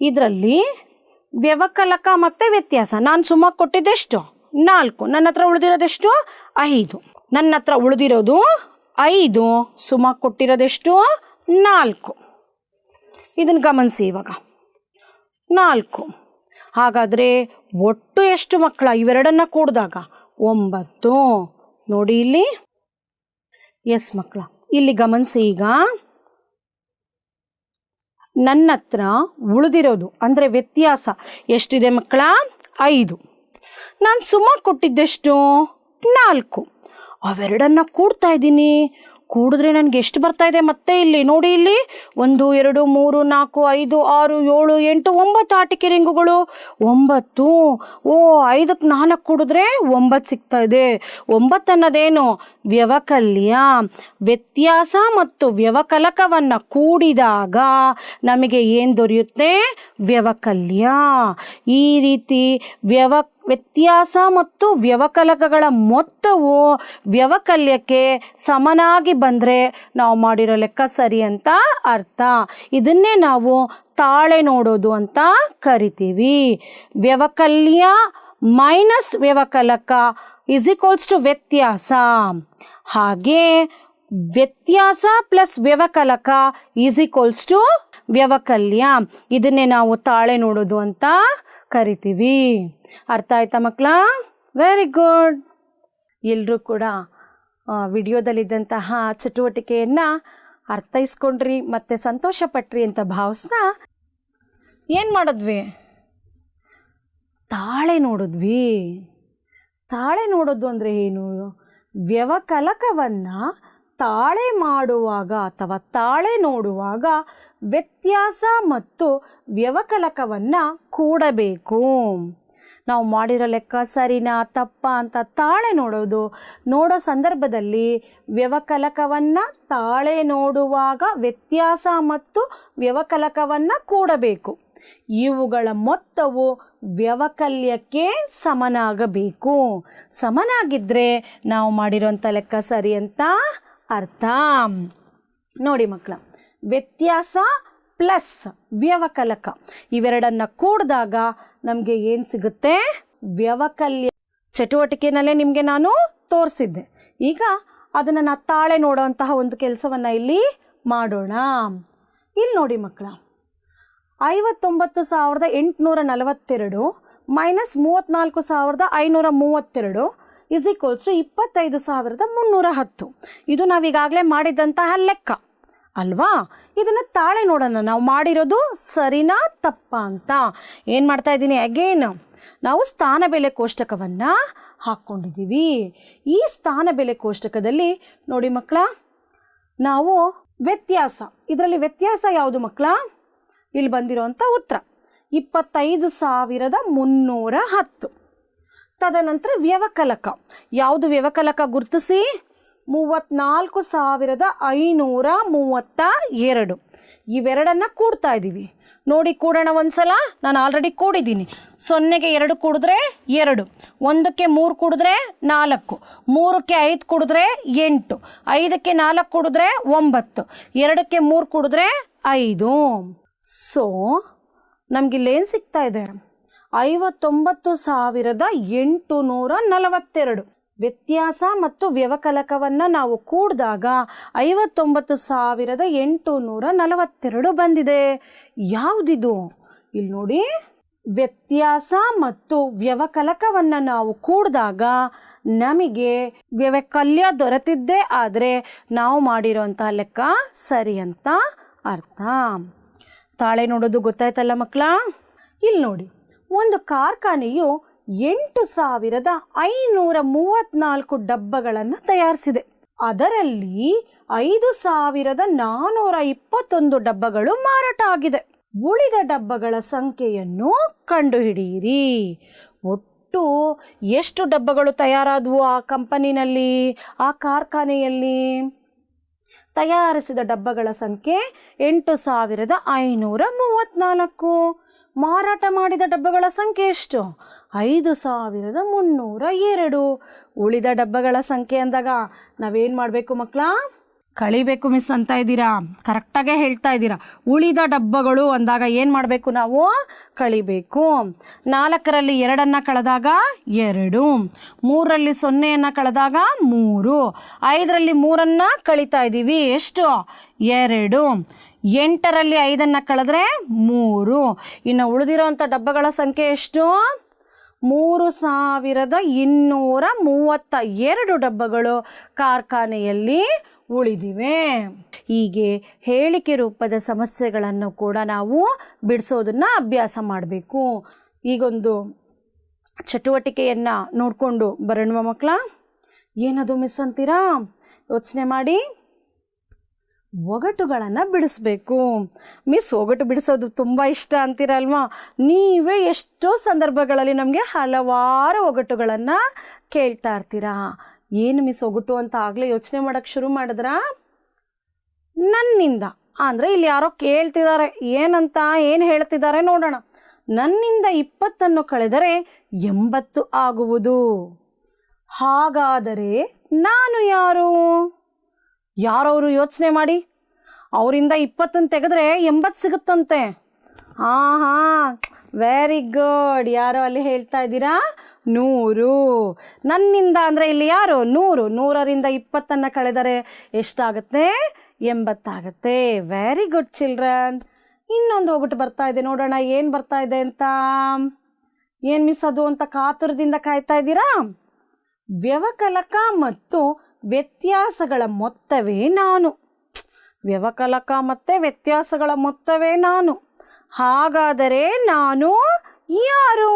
ಇದರಲ್ಲಿ ವ್ಯವಕಲಕ ಮತ್ತು ವ್ಯತ್ಯಾಸ. ನಾನು ಸುಮ್ಮ ಕೊಟ್ಟಿದ್ದೆಷ್ಟು? ನಾಲ್ಕು. ನನ್ನ ಹತ್ರ ಉಳಿದಿರೋದೆಷ್ಟು? ಐದು. ನನ್ನ ಹತ್ರ ಉಳಿದಿರೋದು ಐದು. ಸುಮಾರು ಕೊಟ್ಟಿರೋದೆಷ್ಟು? ನಾಲ್ಕು. ಇದನ್ನು ಗಮನಿಸಿ ಇವಾಗ. ನಾಲ್ಕು. ಹಾಗಾದರೆ ಒಟ್ಟು ಎಷ್ಟು ಮಕ್ಕಳ? ಇವೆರಡನ್ನ ಕೂಡಿದಾಗ ಒಂಬತ್ತು. ನೋಡಿ ಇಲ್ಲಿ. ಎಸ್ ಮಕ್ಕಳ. ಇಲ್ಲಿ ಗಮನಿಸಿ ಈಗ. ನನ್ನ ಹತ್ರ ಉಳಿದಿರೋದು, ಅಂದರೆ ವ್ಯತ್ಯಾಸ ಎಷ್ಟಿದೆ ಮಕ್ಕಳ? ಐದು. ನಾನು ಸುಮಾರು ಕೊಟ್ಟಿದ್ದೆಷ್ಟು? ನಾಲ್ಕು. ಅವೆರಡನ್ನ ಕೂಡ್ತಾ ಇದ್ದೀನಿ. ಕೂಡಿದ್ರೆ ನನಗೆ ಎಷ್ಟು ಬರ್ತಾ ಇದೆ ಮತ್ತೆ ಇಲ್ಲಿ, ನೋಡಿ ಇಲ್ಲಿ. ಒಂದು, ಎರಡು, ಮೂರು, ನಾಲ್ಕು, ಐದು, ಆರು, ಏಳು, ಎಂಟು, ಒಂಬತ್ತು ಆಟಿಕೆ ರಿಂಗುಗಳು. ಒಂಬತ್ತು. ಓ, ಐದಕ್ಕೆ ನಾಲ್ಕು ಕೂಡಿದ್ರೆ ಒಂಬತ್ತು ಸಿಗ್ತಾ ಇದೆ. ಒಂಬತ್ತು ಅನ್ನೋದೇನು? ವ್ಯವಕಲ್ಯ, ವ್ಯತ್ಯಾಸ ಮತ್ತು ವ್ಯವಕಲಕವನ್ನು ಕೂಡಿದಾಗ ನಮಗೆ ಏನು ದೊರೆಯುತ್ತೆ? ವ್ಯವಕಲ್ಯ. ಈ ರೀತಿ ವ್ಯವ, ವ್ಯತ್ಯಾಸ ಮತ್ತು ವ್ಯವಕಲಕಗಳ ಮೊತ್ತವು ವ್ಯವಕಲ್ಯಕ್ಕೆ ಸಮನಾಗಿ ಬಂದರೆ ನಾವು ಮಾಡಿರೋ ಲೆಕ್ಕ ಸರಿ ಅಂತ ಅರ್ಥ. ಇದನ್ನೇ ನಾವು ತಾಳೆ ನೋಡೋದು ಅಂತ ಕರಿತೀವಿ. ವ್ಯವಕಲ್ಯ ಮೈನಸ್ ವ್ಯವಕಲಕ ಇಸ್ ಈಕ್ವಲ್ಸ್ ಟು ವ್ಯತ್ಯಾಸ ಹಾಗೆ ವ್ಯತ್ಯಾಸ ಪ್ಲಸ್ ವ್ಯವಕಲಕ ಈಸ್ ಈಕ್ವಲ್ಸ್ ಟು ವ್ಯವಕಲ್ಯ. ಇದನ್ನೇ ನಾವು ತಾಳೆ ನೋಡೋದು ಅಂತ ಕರಿತೀವಿ. ಅರ್ಥ ಆಯ್ತಾ ಮಕ್ಕಳ? ವೆರಿ ಗುಡ್ ಎಲ್ಲರೂ ಕೂಡ ವಿಡಿಯೋದಲ್ಲಿದ್ದಂತಹ ಚಟುವಟಿಕೆಯನ್ನು ಅರ್ಥೈಸ್ಕೊಂಡ್ರಿ, ಮತ್ತು ಸಂತೋಷಪಟ್ರಿ ಅಂತ ಭಾವಿಸ್ತಾ ಏನು ಮಾಡಿದ್ವಿ? ತಾಳೆ ನೋಡಿದ್ವಿ. ತಾಳೆ ನೋಡೋದು ಅಂದರೆ ಏನು? ವ್ಯವಕಲಕವನ್ನು ತಾಳೆ ಮಾಡುವಾಗ ಅಥವಾ ತಾಳೆ ನೋಡುವಾಗ ವ್ಯತ್ಯಾಸ ಮತ್ತು ವ್ಯವಕಲಕವನ್ನು ಕೂಡಬೇಕು. ನಾವು ಮಾಡಿರೋ ಲೆಕ್ಕ ಸರಿನಾ, ತಪ್ಪ ಅಂತ ತಾಳೆ ನೋಡೋದು. ನೋಡೋ ಸಂದರ್ಭದಲ್ಲಿ ವ್ಯವಕಲಕವನ್ನು ತಾಳೆ ನೋಡುವಾಗ ವ್ಯತ್ಯಾಸ ಮತ್ತು ವ್ಯವಕಲಕವನ್ನು ಕೂಡಬೇಕು. ಇವುಗಳ ಮೊತ್ತವು ವ್ಯವಕಲ್ಯಕ್ಕೆ ಸಮನಾಗಬೇಕು. ಸಮನಾಗಿದ್ದರೆ ನಾವು ಮಾಡಿರೋಂಥ ಲೆಕ್ಕ ಸರಿ ಅಂತ ಅರ್ಥ. ನೋಡಿ ಮಕ್ಕಳ, ವ್ಯತ್ಯಾಸ ಪ್ಲಸ್ ವ್ಯವಕಲಕ ಇವೆರಡನ್ನು ಕೂಡಿದಾಗ ನಮಗೆ ಏನು ಸಿಗುತ್ತೆ? ವ್ಯವಕಲ್ಯ. ಚಟುವಟಿಕೆನಲ್ಲೇ ನಿಮಗೆ ನಾನು ತೋರಿಸಿದ್ದೆ. ಈಗ ಅದನ್ನು ನಾ ತಾಳೆ ನೋಡೋವಂತಹ ಒಂದು ಕೆಲಸವನ್ನು ಇಲ್ಲಿ ಮಾಡೋಣ. ಇಲ್ಲಿ ನೋಡಿ ಮಕ್ಕಳ ಐವತ್ತೊಂಬತ್ತು ಸಾವಿರದ ಎಂಟುನೂರ ನಲವತ್ತೆರಡು ಮೈನಸ್ ಮೂವತ್ತ್ನಾಲ್ಕು ಸಾವಿರದ ಐನೂರ ಮೂವತ್ತೆರಡು ಇಸ್ ಈಕ್ವಲ್ಸ್ ಟು ಇಪ್ಪತ್ತೈದು ಸಾವಿರದ ಮುನ್ನೂರ ಹತ್ತು. ಇದು ನಾವೀಗಾಗಲೇ ಮಾಡಿದಂತಹ ಲೆಕ್ಕ. ಅಲ್ವಾ? ಇದನ್ನು ತಾಳೆ ನೋಡೋಣ. ನಾವು ಮಾಡಿರೋದು ಸರಿನಾ ತಪ್ಪ ಅಂತ. ಏನು ಮಾಡ್ತಾ ಇದ್ದೀನಿ? ಅಗೇನ್ ನಾವು ಸ್ಥಾನ ಬೆಲೆ ಕೋಷ್ಟಕವನ್ನು ಹಾಕ್ಕೊಂಡಿದ್ದೀವಿ. ಈ ಸ್ಥಾನ ಬೆಲೆ ಕೋಷ್ಟಕದಲ್ಲಿ ನೋಡಿ ಮಕ್ಕಳ, ನಾವು ವ್ಯತ್ಯಾಸ. ಇದರಲ್ಲಿ ವ್ಯತ್ಯಾಸ ಯಾವುದು ಮಕ್ಕಳ? ಇಲ್ಲಿ ಬಂದಿರೋಂಥ ಉತ್ತರ. ಇಪ್ಪತ್ತೈದು ಸಾವಿರದ ಮುನ್ನೂರ ಹತ್ತು. ತದನಂತರ ವ್ಯವಕಲಕ. ಯಾವುದು ವ್ಯವಕಲಕ? ಗುರುತಿಸಿ. ಮೂವತ್ನಾಲ್ಕು ಸಾವಿರದ ಐನೂರ ಮೂವತ್ತ ಎರಡು. ಇವೆರಡನ್ನು ಕೂಡ್ತಾ ಇದ್ದೀವಿ. ನೋಡಿ ಕೂಡೋಣ ಒಂದ್ಸಲ. ನಾನು ಆಲ್ರೆಡಿ ಕೂಡಿದ್ದೀನಿ. ಸೊನ್ನೆಗೆ ಎರಡು ಕೂಡಿದ್ರೆ ಎರಡು. ಒಂದಕ್ಕೆ ಮೂರು ಕೂಡಿದ್ರೆ ನಾಲ್ಕು. ಮೂರಕ್ಕೆ ಐದು ಕೂಡಿದ್ರೆ ಎಂಟು. ಐದಕ್ಕೆ ನಾಲ್ಕು ಕೂಡಿದ್ರೆ ಒಂಬತ್ತು. ಎರಡಕ್ಕೆ ಮೂರು ಕೂಡಿದ್ರೆ ಐದು. ಸೊ ನಮಗಿಲ್ಲೇನು ಸಿಗ್ತಾ ಇದೆ? ಐವತ್ತೊಂಬತ್ತು ಸಾವಿರದ ಎಂಟು ನೂರ ನಲವತ್ತೆರಡು. ವ್ಯತ್ಯಾಸ ಮತ್ತು ವ್ಯವಕಲಕವನ್ನು ನಾವು ಕೂಡಿದಾಗ ಐವತ್ತೊಂಬತ್ತು ಸಾವಿರದ ಎಂಟು ನೂರ ನಲವತ್ತೆರಡು ಬಂದಿದೆ. ಯಾವುದಿದು? ಇಲ್ಲಿ ನೋಡಿ. ವ್ಯತ್ಯಾಸ ಮತ್ತು ವ್ಯವಕಲಕವನ್ನು ನಾವು ಕೂಡಿದಾಗ ನಮಗೆ ವ್ಯವಕಲ್ಯ ದೊರೆತಿದ್ದೇ ಆದರೆ ನಾವು ಮಾಡಿರೋಂಥ ಲೆಕ್ಕ ಸರಿ ಅಂತ ಅರ್ಥ. ತಾಳೆ ನೋಡೋದು ಗೊತ್ತಾಯ್ತಲ್ಲ ಮಕ್ಕಳ? ಇಲ್ಲಿ ನೋಡಿ. ಒಂದು ಕಾರ್ಖಾನೆಯು ಎಂಟು ಸಾವಿರದ ಐನೂರ ಮೂವತ್ನಾಲ್ಕು ಡಬ್ಬಗಳನ್ನು ತಯಾರಿಸಿದೆ. ಅದರಲ್ಲಿ ಐದು ಸಾವಿರದ ನಾನೂರ ಇಪ್ಪತ್ತೊಂದು ಡಬ್ಬಗಳು ಮಾರಾಟ ಆಗಿದೆ. ಉಳಿದ ಡಬ್ಬಗಳ ಸಂಖ್ಯೆಯನ್ನು ಕಂಡುಹಿಡಿಯಿರಿ. ಒಟ್ಟು ಎಷ್ಟು ಡಬ್ಬಗಳು ತಯಾರಾದವು ಆ ಕಂಪನಿನಲ್ಲಿ, ಆ ಕಾರ್ಖಾನೆಯಲ್ಲಿ? ತಯಾರಿಸಿದ ಡಬ್ಬಗಳ ಸಂಖ್ಯೆ ಎಂಟು ಸಾವಿರದ ಐನೂರ ಮೂವತ್ತ್ನಾಲ್ಕು ಮಾರಾಟ ಮಾಡಿದ ಡಬ್ಬಗಳ ಸಂಖ್ಯೆ ಎಷ್ಟು? ಐದು ಸಾವಿರದ ಮುನ್ನೂರ ಎರಡು. ಉಳಿದ ಡಬ್ಬಗಳ ಸಂಖ್ಯೆ ಅಂದಾಗ ನಾವೇನು ಮಾಡಬೇಕು ಮಕ್ಕಳ ಕಳಿಬೇಕು ಮಿಸ್ ಅಂತ ಇದ್ದೀರಾ? ಕರೆಕ್ಟಾಗೇ ಹೇಳ್ತಾ ಇದ್ದೀರಾ. ಉಳಿದ ಡಬ್ಬಗಳು ಅಂದಾಗ ಏನು ಮಾಡಬೇಕು ನಾವು? ಕಳಿಬೇಕು. ನಾಲ್ಕರಲ್ಲಿ ಎರಡನ್ನು ಕಳೆದಾಗ ಎರಡು. ಮೂರರಲ್ಲಿ ಸೊನ್ನೆಯನ್ನು ಕಳೆದಾಗ ಮೂರು. ಐದರಲ್ಲಿ ಮೂರನ್ನು ಕಳಿತಾ ಇದ್ದೀವಿ. ಎಷ್ಟು? ಎರಡು. ಎಂಟರಲ್ಲಿ ಐದನ್ನು ಕಳೆದ್ರೆ ಮೂರು. ಇನ್ನು ಉಳಿದಿರೋವಂಥ ಡಬ್ಬಗಳ ಸಂಖ್ಯೆ ಎಷ್ಟು? ಮೂರು ಸಾವಿರದ ಇನ್ನೂರ ಮೂವತ್ತ ಎರಡು ಡಬ್ಬಗಳು ಕಾರ್ಖಾನೆಯಲ್ಲಿ ಉಳಿದಿವೆ. ಹೀಗೆ ಹೇಳಿಕೆ ರೂಪದ ಸಮಸ್ಯೆಗಳನ್ನು ಕೂಡ ನಾವು ಬಿಡಿಸೋದನ್ನು ಅಭ್ಯಾಸ ಮಾಡಬೇಕು. ಈಗೊಂದು ಚಟುವಟಿಕೆಯನ್ನು ನೋಡಿಕೊಂಡು ಬರೋಣ ಮಕ್ಕಳ. ಏನದು ಮಿಸ್ ಅಂತೀರಾ? ಯೋಚನೆ ಮಾಡಿ. ಒಗಟುಗಳನ್ನು ಬಿಡಿಸ್ಬೇಕು. ಮಿಸ್, ಒಗಟು ಬಿಡಿಸೋದು ತುಂಬ ಇಷ್ಟ ಅಂತೀರಲ್ವಾ? ನೀವೇ ಎಷ್ಟೋ ಸಂದರ್ಭಗಳಲ್ಲಿ ನಮಗೆ ಹಲವಾರು ಒಗಟುಗಳನ್ನು ಕೇಳ್ತಾ ಇರ್ತೀರಾ? ಏನು ಮಿಸ್, ಒಗಟು ಅಂತ ಆಗಲೇ ಯೋಚನೆ ಮಾಡೋಕ್ಕೆ ಶುರು ಮಾಡಿದ್ರಾ? ನನ್ನಿಂದ. ಅಂದರೆ ಇಲ್ಲಿ ಯಾರೋ ಕೇಳ್ತಿದ್ದಾರೆ. ಏನಂತ, ಏನು ಹೇಳ್ತಿದ್ದಾರೆ ನೋಡೋಣ. ನನ್ನಿಂದ ಇಪ್ಪತ್ತನ್ನು ಕಳೆದರೆ ಎಂಬತ್ತು ಆಗುವುದು. ಹಾಗಾದರೆ ನಾನು ಯಾರು? ಯಾರವರು ಯೋಚನೆ ಮಾಡಿ? ಅವರಿಂದ ಇಪ್ಪತ್ತನ್ನು ತೆಗೆದ್ರೆ ಎಂಬತ್ತು ಸಿಗುತ್ತಂತೆ. ಹಾಂ ಹಾಂ ವೆರಿ ಗುಡ್ ಯಾರೋ ಅಲ್ಲಿ ಹೇಳ್ತಾ ಇದ್ದೀರಾ? ನೂರು. ನನ್ನಿಂದ ಅಂದರೆ ಇಲ್ಲಿ ಯಾರು? ನೂರು. ನೂರರಿಂದ ಇಪ್ಪತ್ತನ್ನು ಕಳೆದರೆ ಎಷ್ಟಾಗುತ್ತೆ? ಎಂಬತ್ತಾಗತ್ತೆ. ವೆರಿ ಗುಡ್ ಚಿಲ್ಡ್ರನ್ ಇನ್ನೊಂದು ಹೋಗ್ಬಿಟ್ಟು ಬರ್ತಾ ಇದೆ. ನೋಡೋಣ, ಏನು ಬರ್ತಾ ಇದೆ ಅಂತ. ಏನು ಮಿಸ್ ಅದು ಅಂತ ಕಾತುರದಿಂದ ಕಾಯ್ತಾ ಇದ್ದೀರಾ? ವ್ಯವಕಲಕ ಮತ್ತು ವ್ಯತ್ಯಾಸಗಳ ಮೊತ್ತವೇ ನಾನು. ವ್ಯವಕಲಕ ಮತ್ತು ವ್ಯತ್ಯಾಸಗಳ ಮೊತ್ತವೇ ನಾನು. ಹಾಗಾದರೆ ನಾನು ಯಾರು?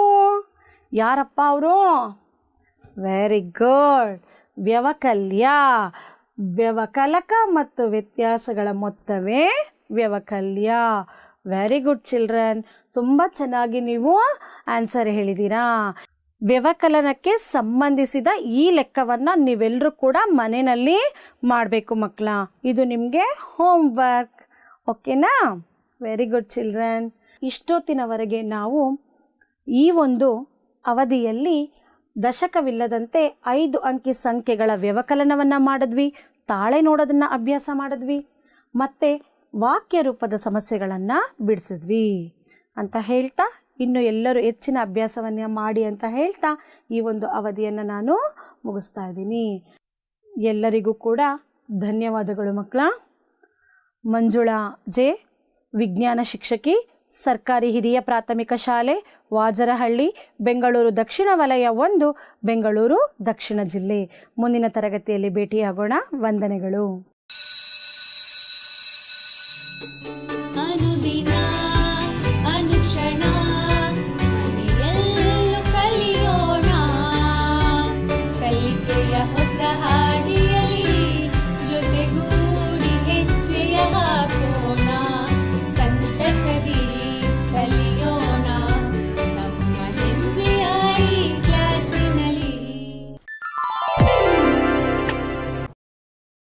ಯಾರಪ್ಪ ಅವರು? Very good ವ್ಯವಕಲ್ಯ. ವ್ಯವಕಲಕ ಮತ್ತು ವ್ಯತ್ಯಾಸಗಳ ಮೊತ್ತವೇ ವ್ಯವಕಲ್ಯ. ವೆರಿ ಗುಡ್ ಚಿಲ್ಡ್ರನ್ ತುಂಬ ಚೆನ್ನಾಗಿ ನೀವು ಆನ್ಸರ್ ಹೇಳಿದ್ದೀರಾ ವ್ಯವಕಲನಕ್ಕೆ ಸಂಬಂಧಿಸಿದ ಈ ಲೆಕ್ಕವನ್ನು ನೀವೆಲ್ಲರೂ ಕೂಡ ಮನೆಯಲ್ಲಿ ಮಾಡಬೇಕು ಮಕ್ಕಳ. ಇದು ನಿಮಗೆ ಹೋಮ್ ವರ್ಕ್ ಓಕೆನಾ ವೆರಿ ಗುಡ್ ಚಿಲ್ಡ್ರನ್ ಇಷ್ಟೊತ್ತಿನವರೆಗೆ ನಾವು ಈ ಒಂದು ಅವಧಿಯಲ್ಲಿ ದಶಕವಿಲ್ಲದಂತೆ ಐದು ಅಂಕಿ ಸಂಖ್ಯೆಗಳ ವ್ಯವಕಲನವನ್ನು ಮಾಡಿದ್ವಿ. ತಾಳೆ ನೋಡೋದನ್ನು ಅಭ್ಯಾಸ ಮಾಡಿದ್ವಿ. ಮತ್ತು ವಾಕ್ಯ ರೂಪದ ಸಮಸ್ಯೆಗಳನ್ನು ಬಿಡಿಸಿದ್ವಿ. ಅಂತ ಹೇಳ್ತಾ ಇನ್ನು ಎಲ್ಲರೂ ಹೆಚ್ಚಿನ ಅಭ್ಯಾಸವನ್ನು ಮಾಡಿ ಅಂತ ಹೇಳ್ತಾ ಈ ಒಂದು ಅವಧಿಯನ್ನು ನಾನು ಮುಗಿಸ್ತಾ ಇದ್ದೀನಿ. ಎಲ್ಲರಿಗೂ ಕೂಡ ಧನ್ಯವಾದಗಳು ಮಕ್ಕಳ. ಮಂಜುಳಾ ಜೆ, ವಿಜ್ಞಾನ ಶಿಕ್ಷಕಿ, ಸರ್ಕಾರಿ ಹಿರಿಯ ಪ್ರಾಥಮಿಕ ಶಾಲೆ, ವಾಜರಹಳ್ಳಿ, ಬೆಂಗಳೂರು ದಕ್ಷಿಣ ವಲಯ ಒಂದು, ಬೆಂಗಳೂರು ದಕ್ಷಿಣ ಜಿಲ್ಲೆ. ಮುಂದಿನ ತರಗತಿಯಲ್ಲಿ ಭೇಟಿಯಾಗೋಣ. ವಂದನೆಗಳು.